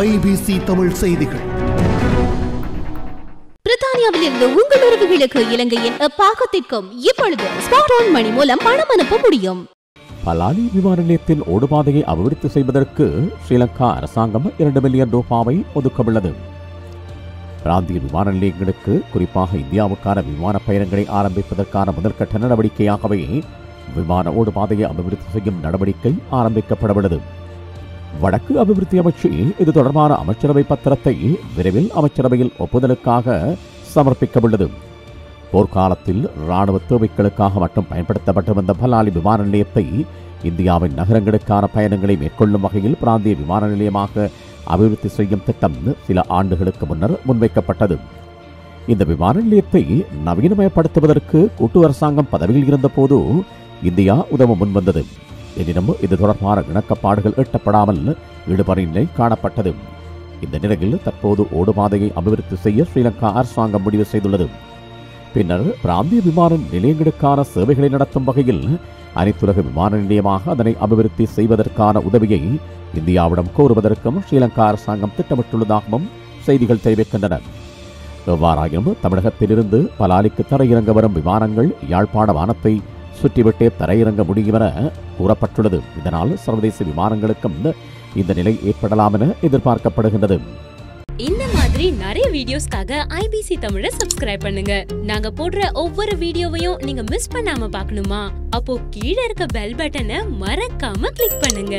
IBC Tamil செய்திகள். பிரித்தானியாவில் இருந்து உங்கள் உறவுகளுக்கு இலங்கையின் பாகத்திற்கும் இப்பொழுது ஸ்மார்ட் போன் மணி மூலம் பணம் அனுப்ப முடியும். பலாலி விமான நிலையத்தின் ஓடுபாதையை அபிவிருத்தி செய்வதற்கு ஸ்ரீலங்கா அரசாங்கம் இரண்டு மில்லியன் ரூபாவை ஒதுக்கவுள்ளது பிராந்திய விமான நிலையங்களுக்கு குறிப்பாக இந்தியாவுக்கான விமான பயணங்களை ஆரம்பிப்பதற்கான முதற்கட்ட நடவடிக்கையாகவே விமான ஓடுபாதையை அபிவிருத்தி செய்யும் நடவடிக்கை ஆரம்பிக்கப்படவுள்ளது. வடக்கு அபிவிருத்தி அமைச்சு இது தொடர்பான அமைச்சரவை பத்திரத்தை விரைவில் அமைச்சரவையில் ஒப்புதலுக்காக சமர்ப்பிக்கவுள்ளது. போர்க்காலத்தில் ராணுவ தேவைகளுக்காக மட்டும் பயன்படுத்தப்பட்டு வந்த பலாலி விமான நிலையத்தை இந்தியாவின் நகரங்களுக்கான பயணங்களை மேற்கொள்ளும் வகையில் பிராந்திய விமான நிலையமாக அபிவிருத்தி செய்யும் திட்டம் சில ஆண்டுகளுக்கு முன்னர் முன்வைக்கப்பட்டது. இந்த விமான நிலையத்தை நவீனமயப்படுத்துவதற்கு கூட்டு அரசாங்கம் பதவியில் இருந்தபோது இந்தியா உதவ முன்வந்தது. எனினும் இது தொடர்பான இணக்கப்பாடுகள் எட்டப்படாமல் இழுபறி நிலை காணப்பட்டது. இந்த நிலையில் தற்போது ஓடுபாதையை அபிவிருத்தி செய்ய ஸ்ரீலங்கா அரசாங்கம் முடிவு செய்துள்ளது. பின்னர் பிராந்திய விமான நிலையங்களுக்கான சேவைகளை நடத்தும் வகையில் அனைத்துலக விமான நிலையமாக அதனை அபிவிருத்தி செய்வதற்கான உதவியை இந்தியாவிடம் கோருவதற்கும் ஸ்ரீலங்கா அரசாங்கம் திட்டமிட்டுள்ளதாகவும் செய்திகள் தெரிவிக்கின்றன. எவ்வாறாயினும் தமிழகத்திலிருந்து பலாலிக்கு தரையிறங்க வரும் விமானங்கள் யாழ்ப்பாண வானத்தை சுற்றிவிட்டே தரையிறங்க முடியும் என கூறப்பட்டுள்ளது. இதனால் சர்வதேச விமானங்களுக்கும் இந்த நிலை ஏற்படலாம் என எதிர்பார்க்கப்படுகின்றது. இந்த மாதிரி நிறைய வீடியோஸ்க்காக ஐபிசி தமிழை சப்ஸ்கிரைப் பண்ணுங்க. நாங்க போடுற ஒவ்வொரு வீடியோவையும் நீங்க மிஸ் பண்ணாம பார்க்கணுமா? அப்போ கீழே இருக்க பெல் பட்டனை மறக்காம கிளிக் பண்ணுங்க.